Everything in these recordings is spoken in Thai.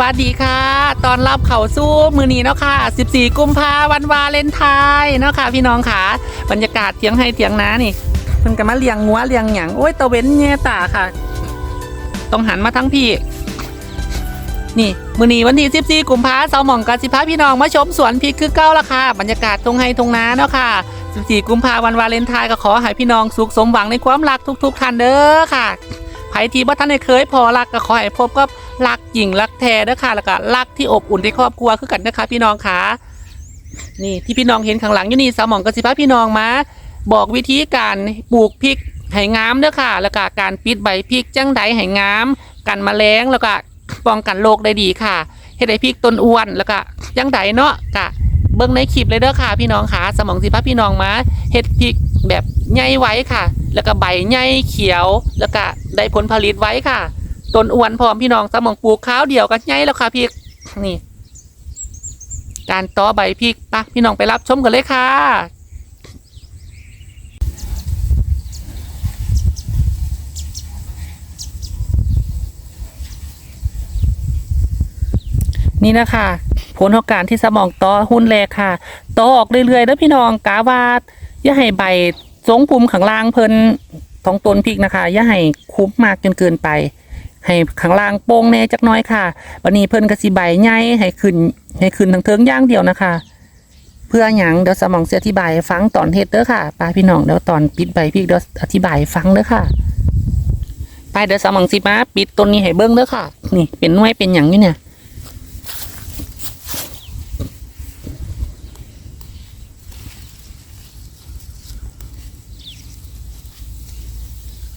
วัสดีค่ะ ตอนรับเขาสู้มือนีเนาะค่ะ 14 กุมภาวันวาเลนไทน์เนาะค่ะ พี่น้องค่ะบรรยากาศเถียงให้เถียงน้านี่มันกันมาเลี้ยงงัวเลี้ยงหยังโอ้ยตะเว้นเงี้ยตาค่ะ ต้องหันมาทั้งพี่ นี่มือนีวันที่14กุมภาเสาหม่องกับสิพาพี่น้องมาชมสวนพริกคือเก้าละค่ะบรรยากาศตรงไฮตรงน้าเนาะค่ะ 14 กุมภาวันวาเลนไทน์ก็ขอให้พี่น้องสุขสมหวังในความรักทุก ๆท่านเด้อค่ะ ไผที่บ่ท่านได้เคยพอรักก็ขอให้พบกับรักหญิงรักแท้เด้อค่ะแล้วก็รักที่อบอุ่นในครอบครัวคือกันนะคะพี่น้องค่ะนี่ที่พี่น้องเห็นข้างหลังอยู่นี่สาวหมองกสิพาพี่น้องมาบอกวิธีการปลูกพริกให้งามเด้อค่ะ แล้วก็การปิดใบพริกจังใดให้งามกันแมลงแล้วก็ป้องกันโรคได้ดีค่ะเฮ็ดให้พริกต้นอ้วนแล้วก็จังใดเนาะกะเบิ่งในคลิปเลยเด้อค่ะ พี่น้องค่ะสมองสิพาพี่น้องมาเฮ็ดพริกแบบ ใหญ่ไว้ค่ะ แล้วก็ใบใหญ่เขียว แล้วก็ได้ผลผลิตไว้ค่ะ ต้นอ้วนพร้อมพี่น้องสมองปลูกข้าวเดียวก็ใหญ่แล้วค่ะพริกนี่ การต่อใบพริกปะพี่น้องไปรับชมกันเลยค่ะนี่นะคะผลของการที่สมองต่อหุ้นแรกค่ะต่อออกเรื่อยๆแล้วพี่น้องกาวาดอย่าให้ใบ สงคุมข้างล่างเพิ่นท้องต้นพริกนะคะอย่าให้คุ้มมากจนเกินไป ให้ข้างล่างโป่งแน่จักน้อยค่ะวันนี้เพิ่นก็สิใบใหญ่ให้ขึ้นให้ขึ้นทั้งเทิงย่างเดียวนะคะ เพื่อหยังเดี๋ยวสมองเสิอธิบายให้ฟังตอนเฮ็ดเด้อค่ะป้าพี่น้องเดี๋ยวตอนปิดใบพริกเดี๋ยวอธิบายฟังเด้อค่ะไปเดี๋ยวสมองสิมาปิดต้นนี้ให้เบิ่งเด้อค่ะ นี่เป็นน่วยเป็นหยังอยู่เนี่ย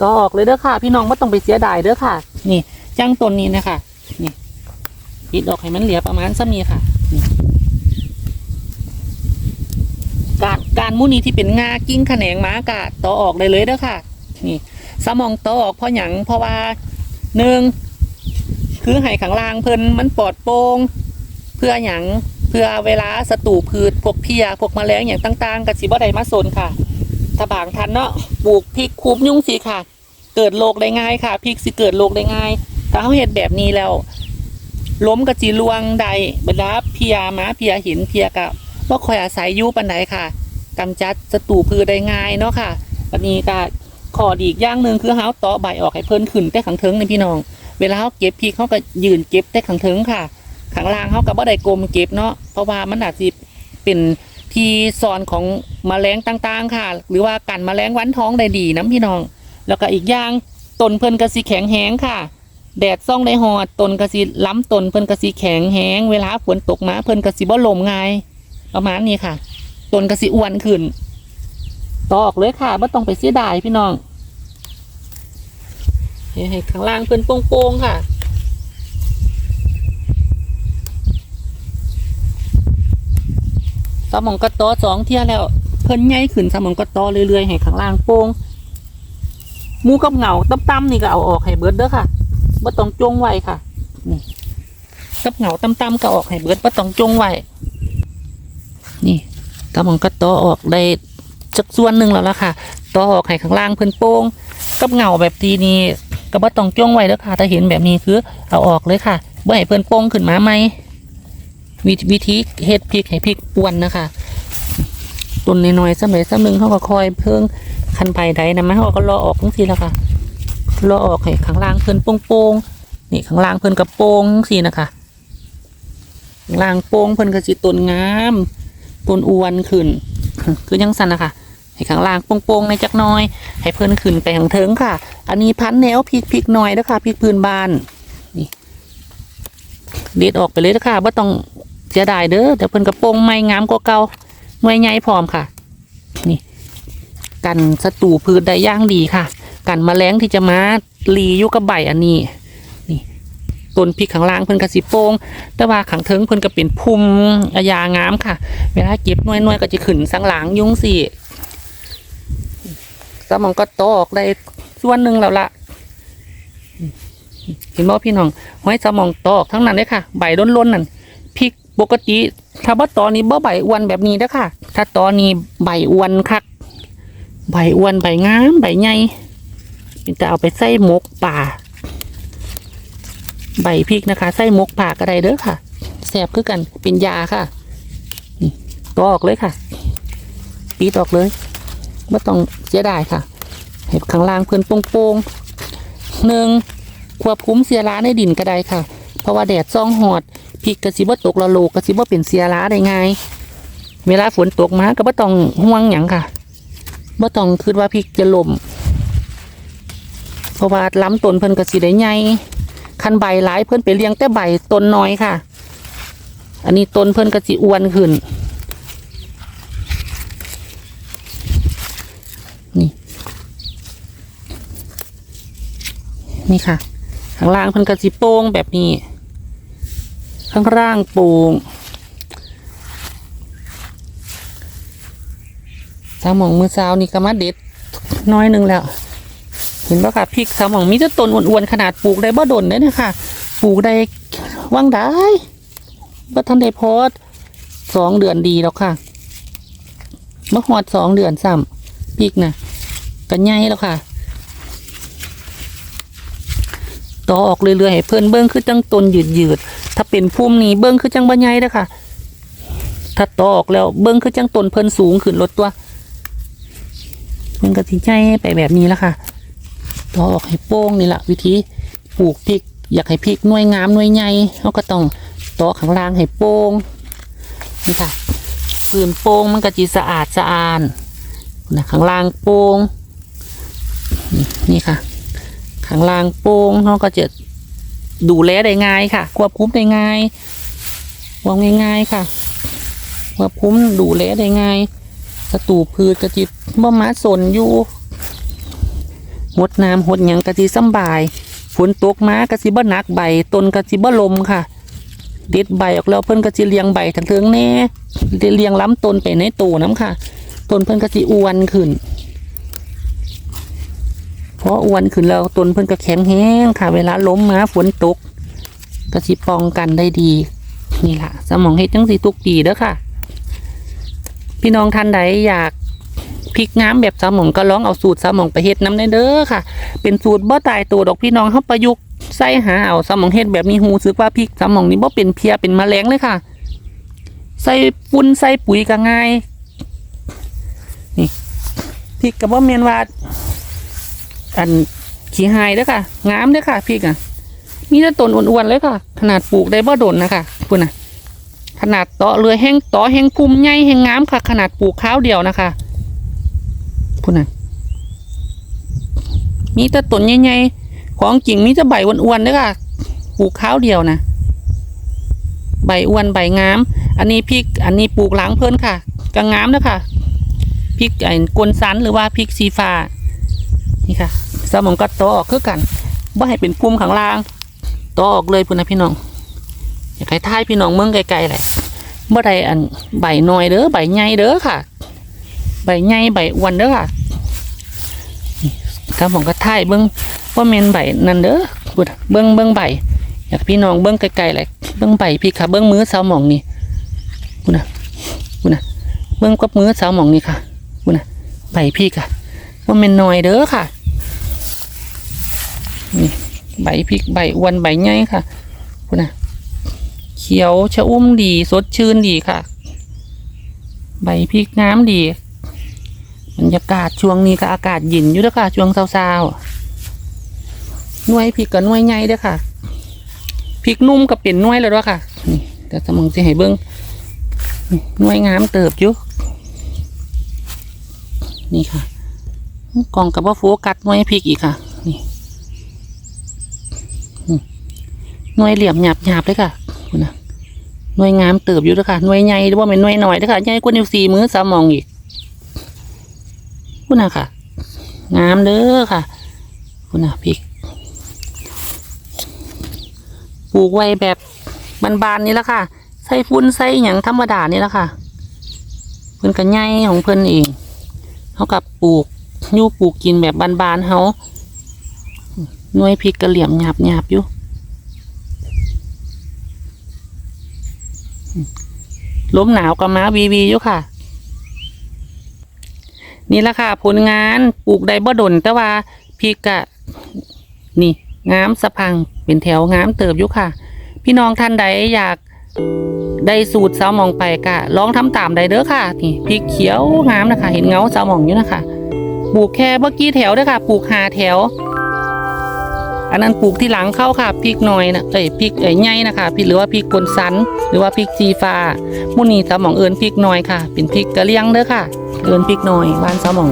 ก็ออกเลยเด้อค่ะ พี่น้องไม่ต้องไปเสียดายเด้อค่ะ นี่จ้างต้นนี้นะคะนี่ปิดออกให้มันเหลือประมาณสัมีค่ะนี่การการมุนีที่เป็นงากิ้งแขนงม้ากะต่อออกได้เลยเด้อค่ะ นี่ สมองต่อออกเพราะหยังเพราะว่าหนึ่งคือไห้ข้างลางเพิ่นมันปลอดโปร่งเพื่อหยังเพื่อเวลาศัตรูพืชพวกเพียพวกแมลงอย่างต่าง ๆกับสิบ่ได้มาโซนค่ะ ถ้าบางทันเนาะปลูกพริกคูบยุ่งสิค่ะ เกิดโรคได้ง่ายค่ะพริกสิเกิดโรคได้ง่ายถ้าเขาเห็ดแบบนี้แล้ว ล้มกระจีลวงใดเวลาเพียมาเพียหินเพียกะว่าคอยอาศัยยู่ปันไหนค่ะกำจัดศัตรูพืชได้ง่ายเนาะค่ะวันนี้ก็ขอดีอีกอย่างหนึ่งคือเฮาเตาะใบออกให้เพิ่นขึ้นแต่ขังเทิงในพี่น้อง เวลาเขาเก็บพริกเขาก็ยืนเก็บแต่ขังเทิงค่ะข้างล่างเขาก็บ่ได้กลมเก็บเนาะเพราะว่ามันอาจจะเป็น ที่ซ่อนของแมลงต่างๆ ค่ะ หรือว่ากันแมลงวันท้องได้ดีน้ำพี่น้อง แล้วก็อีกอย่างต้นเพิ่นกระสีแข็งแห้งค่ะ แดดซ่องได้หอดต้นกระสีล้ำต้นเพิ่นกระสีแข็งแห้งเวลาฝนตกมาเพิ่นกระสีบ่ลมง่ายประมาณนี้ค่ะต้นกระสีอ้วนขึ้น ตอกเลยค่ะไม่ต้องไปเสียดายพี่น้องให้ให้ข้างล่างเพิ่นโป่งๆค่ะ สมองกระตอสองเที่ยแล้ว เพิ่นใหญ่ขึ้นสมองกระตอเรื่อยๆให้ข้างล่างโป่งมูกับเหงาตั้มๆนี่ก็เอาออกให้เบิดเด้อค่ะบ่ต้องจงไว้ค่ะนี่กับเหงาตั้มๆก็ออกให้เบิดบ่ต้องจงไว้นี่สมองกระตอออกได้จักส่วนหนึ่งแล้วล่ะค่ะตอออกให้ข้างล่างเพิ่นโป่งกับเหงาแบบทีนี้ก็บ่ต้องจงไว้เด้อค่ะถ้าเห็นแบบนี้คือเอาออกเลยค่ะบ่ให้เพิ่นโป่งขึ้นมาใหม่ วิธีวิธีเฮ็ดพริกให้พริกอ้วนนะคะต้นน้อยๆสมัยสำนึงเขาก็คอยเพิ่งคันใบใดนะมันเขาก็รอออกทั้งทีแล้วค่ะรอออกให้ข้างล่างเพิ่นโป่งๆนี่ข้างล่างเพิ่นกระโปงทั้งสินะคะข้างล่างโป่งเพิ่นก็สิต้นงามต้นอ้วนขึ้น คือยังสั่นนะคะให้ข้างล่างโป่งๆในจักน้อย ให้เพิ่นขึ้นไปทางเทิงค่ะ อันนี้พันแนวพริกพริกน้อยแล้วค่ะพริกพื้นบ้านเด็ดออกไปเลยนะคะว่าต้อง สียดายเด้อแต่เพิ่นกระโปรงไม้งามกว่าเก่าหน่วยใหญ่พร้อมค่ะ นี่กันศัตรูพืชได้ย่างดีค่ะ กันแมลงที่จะมาลีอยู่กับใบอันนี้นี่ต้นพริกข้างล่างเพิ่นกระสิโปงแต่ว่าขังเทิงเพิ่นก็เป็นพุ่มอายางามค่ะ เวลาเก็บหน่วยๆก็จะขึ้นสังหลังยุงสิสมองก็โตออกได้ส่วนหนึ่งแล้วละเห็นบ่พี่น้องห้อยสมองตอกทั้งนั้นเลยค่ะ ใบล้นๆนั่นพริก ปกติถ้าว่าตอนนี้บ่ใบอ้วนแบบนี้เด้อค่ะ ถ้าตอนนี้ใบอ้วนคัก ใบอ้วนใบงามใบใหญ่เป็นแต่เอาไปใส่หมกป่า ใบพริกนะคะใส่หมกผักอะไรเด้อค่ะแสบคือกันเป็นยาค่ะตอกเลยค่ะ ปีดออกเลยไม่ต้องเสียดายค่ะ เห็บข้างล่างเพื่อนโป่งๆหนึ่งควบคุมเสียร้าในดินก็ได้ค่ะ เพราะว่าแดดซ่องหอด พริกกระสิบ่ตกละโลกกระสิบ่เป็นเสียร้าได้ไงเวลาฝนตกมาก็บ่ต้องห่วงหยังค่ะบ่ต้องคิดว่าพริกจะล่มเพราะว่าล้ำต้นเพิ่นกระสิได้ใหญ่คันใบหลายเพิ่นไปเลี้ยงแต่ใบต้นน้อยค่ะ อันนี้ต้นเพิ่นกระสิอ้วนขึ้นนี่นี่ค่ะข้างล่างเพิ่นกระสิโป่งแบบนี้ ข้างล่างโป่งสามหมองมือสาวนี่ก็มาเด็ดน้อยหนึงแล้ว เห็นปะค่ะพริกสามหมองมีแต่ต้นอ้วนๆขนาดปลูกได้บ่ดนเลยนะคะปลูกได้ว่างได้บ่ทันได้พอดสองเดือนดีแล้วค่ะมื่อหอดสองเดือนซ้ำพริกนะกันใหญ่แล้วค่ะ ตอออกเรื่อยๆให้เพิ่นเบิ้งคือจังตนยืดยืดๆถ้าเป็นพุ่มนี้เบิ้งคือจังบรรยายเด้อค่ะถ้าตอออกแล้วเบิ้งคือจังตนเพิ่นสูงขึ้นลดตัวมันก็สิใจไปแบบนี้แล้วค่ะตอออกให้โป้งนี่แหละวิธีปลูกพริก อยากให้พริกหน่วยงามหน่วยใหญ่เขาก็ต้องตอข้างล่างให้โป้งนี่ค่ะพื้นโป้งมันก็จีสะอาดสะอานนะข้างล่างโป้งนี่ค่ะ ข้างล่างโป้งเขาก็จะดูแลได้ง่ายค่ะ ควบคุมได้ง่ายวางง่ายๆค่ะควบคุมดูแลได้ง่ายศัตรูพืชกระจิบบ่มาสนอยู่หดน้ำหดหยังกระจิสำบายฝนตกมากระจิบ่หนักใบต้นกระจิบ่ลมค่ะเด็ดใบออกแล้วเพิ่นกระจิเลียงใบทั้งเทิงแน่เลียงล้ำต้นไปในตูน้ำค่ะต้นเพิ่นกระจิอ้วนขึ้น เพราะอ้วนขึ้นแล้วต้นเพิ่นก็แข็งแห้งค่ะ เวลาล้มมาฝนตกก็สิป้องกันได้ดี นี่ล่ะ สมองเฮ็ดจังสิตุกปีเด้อค่ะ พี่น้องท่านใดอยากพริกงาแบบสมองก็ลองเอาสูตรสมองไปเฮ็ดน้ำได้เด้อค่ะ เป็นสูตรบ่ตายตัวดอกพี่น้องเฮาประยุกต์ใส่หาเอาสมองเฮ็ดแบบนี้หูซึกว่าพริกสมองนี้บ่เป็นเพียเป็นแมลงเลยค่ะ ใส่ฝุ่นใส่ปุ๋ยก็ง่ายนี่พริกก็บ่แม่นว่า อันขี้หายเด้อค่ะ งามเด้อค่ะพริกอะ มีแต่ต้นอ้วนๆเลยค่ะ ขนาดปลูกได้บ่ดนนะคะคุณน่ะ ขนาดเตาะเรือแห้งเตาะแห้งพุ่มใหญ่แห้งงามค่ะ ขนาดปลูกข้าวเดียวนะคะคุณน่ะ มีแต่ต้นใหญ่ๆของจริงมีแต่ใบอ้วนๆเด้อค่ะ ปลูกข้าวเดียวนะใบอ้วนใบงาม อันนี้พริก อันนี้ปลูกหลังเพิ่นค่ะก็งามเด้อค่ะพริกไอ้กวนสันหรือว่าพริกซีฟ้านี่ค่ะ สมองก็ตออกคือกันว่ให้เป็นพุ่มข้างล่างตออกเลยพุ่นนะพี่น้องอยากให้ท้ายพี่น้องเมืองไกลๆแหละเมื่อใดอันใบน้อยเด้อใบใหญ่เด้อค่ะ ใบใหญ่ใบอ้วนเด้อค่ะสมองก็ท้ายเบิ้งว่าเมนใบนั่นเด้อพุ่นะเบิ้งเบิ้งใบอยากพี่น้องเบิ้งไกลๆแหละเบิ้งใบพี่ค่ะเบิ้งมือสาหมองนี่พุ่นนะพุ่นนะเบิ้งกับมือสาหมองนี่ค่ะพุ่นนะใบพี่ค่ะว่าเมนน้อยเด้อค่ะ นี่ใบพริกใบอ้วนใบใหญ่ค่ะคุณนะเขียวชะอุ้มดีสดชื่นดีค่ะ ใบพริกน้ำดีบรรยากาศช่วงนี้ก็อากาศเย็นอยู่ด้อค่ะ ช่วงเช้าๆหน่วยพริกกับหน่วยใหญ่เด้อค่ะพริกนุ่มกับเป็นหน่วยแล้วด้วยค่ะนี่แต่สมองจะให้เบิ้งนี่หน่วยงามเติบอยู่นี่ค่ะ กล่องกับว่าโฟกัสหน่วยพริกอีกค่ะ นี่อืม หน่วยเหลี่ยมหยาบหยาบเลยค่ะนะหน่วยงามเติบอยู่ด้วยค่ะหน่วยใหญ่หรือว่าเป็นหน่วยหน่อยด้วยค่ะใหญ่กว่านิ้วสี่มือสามมองอีกคุณนะค่ะ งามเด้อค่ะคุณนะพริกปลูกไว้แบบบานๆนี่แหละค่ะใส่ฟุ้นใส่หยังธรรมดานี่แหละค่ะเพิ่นกันใหญ่ของเพิ่นเองเขากับปลูกยู่ปลูกกินแบบบานๆเขาหน่วยพริกกระเหลี่ยมหยาบหยาบอยู่ ลมหนาวกับม้าวีวีอยู่ค่ะ นี่ละค่ะ ผลงานปลูกได้บ่ดนแต่ว่าพริกะนี่งามสะพังเป็นแถวงามเติบอยู่ค่ะ พี่น้องท่านใดอยากได้สูตรสาวหมองไปกะลองทำตามได้เด้อค่ะ นี่พริกเขียวงามนะคะ เห็นเงาสาวหมองอยู่นะคะปลูกแค่เมื่อกี้แถวเด้อค่ะ ปลูกหาแถว อันนั้นปลูกที่หลังเข้าค่ะพริกหน่อยนะเอ้ยพริกเอ้ยใหญ่นะคะพริกหรือว่าพริกกลสัน หรือว่าพริกจีฟ้ามุนี่สมองเอิญพริกหน่อยค่ะ เป็นพริกกะเลียงเด้อค่ะ เอิญพริกหน่อยบ้านสมอง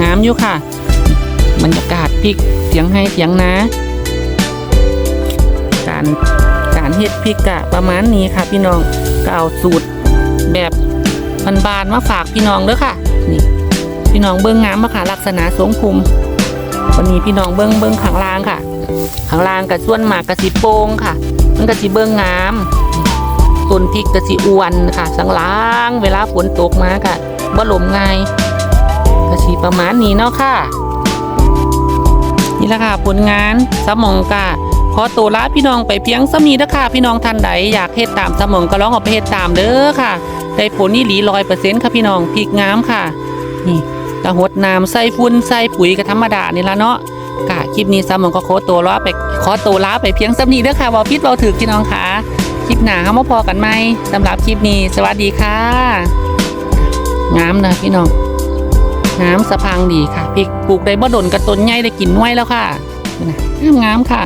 งามอยู่ค่ะบรรยากาศพริกเสียงให้เสียงนะ การการเฮ็ดพริกกะประมาณนี้ค่ะ พี่น้องก็เอาสูตรแบบบานๆมาฝากพี่น้องเด้อค่ะนี่ พี่น้องเบิ้องงามมาค่ะลักษณะสวงคุมวันนี้พี่น้องเบิ้องเบิ้องข้างล่างค่ะข้างล่างกับส่วนหมากกะสิโป้งค่ะ มันกะสิเบิ้องงามต้นพริกกะสิอ้วนค่ะ สังล่างเวลาฝนตกมาค่ะบ่ลมไง่ายกะสิประมาณนี้เนาะค่ะ นี่แหละค่ะผลงานสมองกะขอตัวลาพี่น้องไปเพียงสมีนะค่ะ พี่น้องท่านใดอยากเฮ็ดตามสมองก็ลองเอาไปเฮ็ดตามเด้อค่ะ ได้ผลนี่หลีร้อยเปอร์เซ็นต์ค่ะพี่น้องพริกงามค่ะ นี่ กะหดน้ำใส่ฝุ่นใส่ปุ๋ยก็ธรรมดานี่ละเนาะกะคลิปนี้สมองก็ขอตัวลาไปขอตัวลาไปเพียงสำนีเด้อค่ะว่าพิษเว่าถือพี่น้องค่ะคลิปหนาเฮามาพอกันไหมสำหรับคลิปนี้ สวัสดีค่ะงามนะพี่น้องงามสะพังดีค่ะพริกปลูกได้บ่ดนกระต้นใหญ่ได้กินน้วยแล้วค่ะนี่นะงามค่ะ